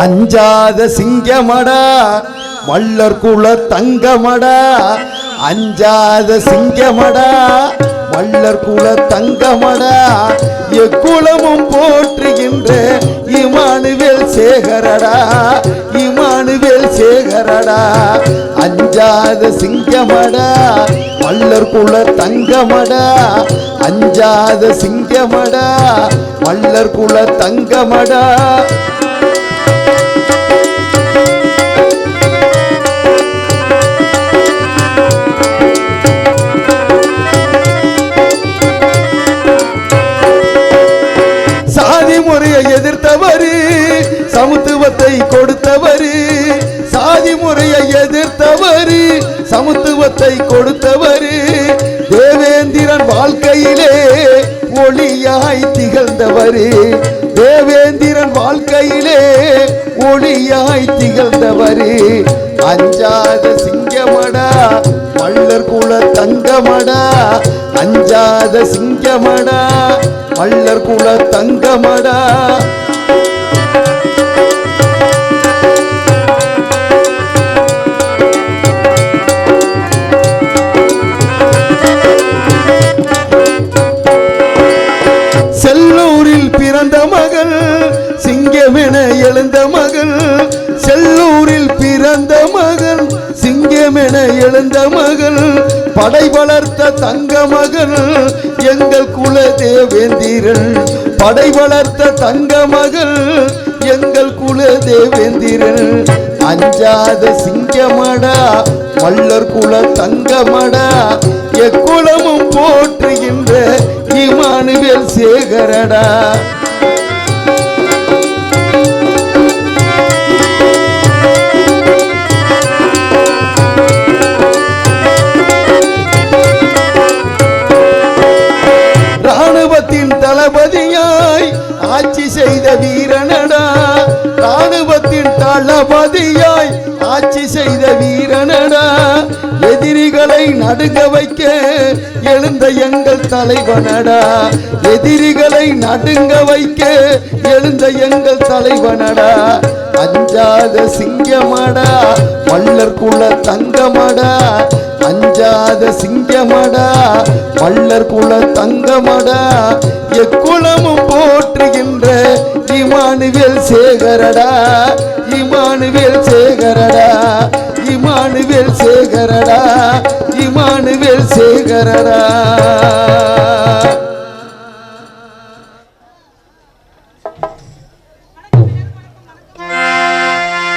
அஞ்சாத சிங்கமடா வள்ளர் குல தங்கமடா. அஞ்சாத சிங்கமடா வள்ளர் குல தங்கமடா. எக்குளமும் போற்றுகின்ற இமானுவேல் சேகரடா இமானுவேல் சேகரடா. அஞ்சாத சிங்கமடா வள்ளர் குல தங்கமடா. அஞ்சாத சிங்கமடா வள்ளர் குல தங்கமடா. முறையை எதிர்த்தவரு சமத்துவத்தை கொடுத்தவரு சாதி முறையை எதிர்த்தவரு சமத்துவத்தை கொடுத்தவரு. தேவேந்திரன் வாழ்க்கையிலே ஒளியாய் திகழ்ந்தவரு. தேவேந்திரன் வாழ்க்கையிலே ஒளியாய் திகழ்ந்தவரு. அஞ்சாத சிங்கமடா வள்ளர் குல தங்கமடா அஞ்சாத சிங்கமடா வள்ளர் குல தங்கமடா. செல்லூரில் பிறந்த மகள் சிங்கமென எழுந்த மகள். மகள் சிங்கமென எழுந்த மகள் படை வளர்த்த தங்க மகள் எங்கள் குல தேவேந்திரன் படை வளர்த்த தங்க மகள் எங்கள் குல தேவேந்திரன் அஞ்சாத சிங்கமடா மல்லர் குல தங்கமடா எக்குளமும் போற்றுகின்ற இமானுவேல் சேகரடா. எதிரிகளை நடுங்க வைக்க எழுந்த எங்கள் தலைவனடா. எதிரிகளை நடுங்க வைக்க எழுந்த எங்கள் தலைவனடா. அஞ்சாத சிங்கமடா வள்ளர் குல தங்கமடா. அஞ்சாத சிங்கமடா வள்ளர் குல தங்கமடா. எக்குளமும் போற்றுகின்ற இமானுவேல் சேகரடா. இமானுவேல் சேகரடா இமானுவேல் சேகரடா. மானுவேல் சேகரரா.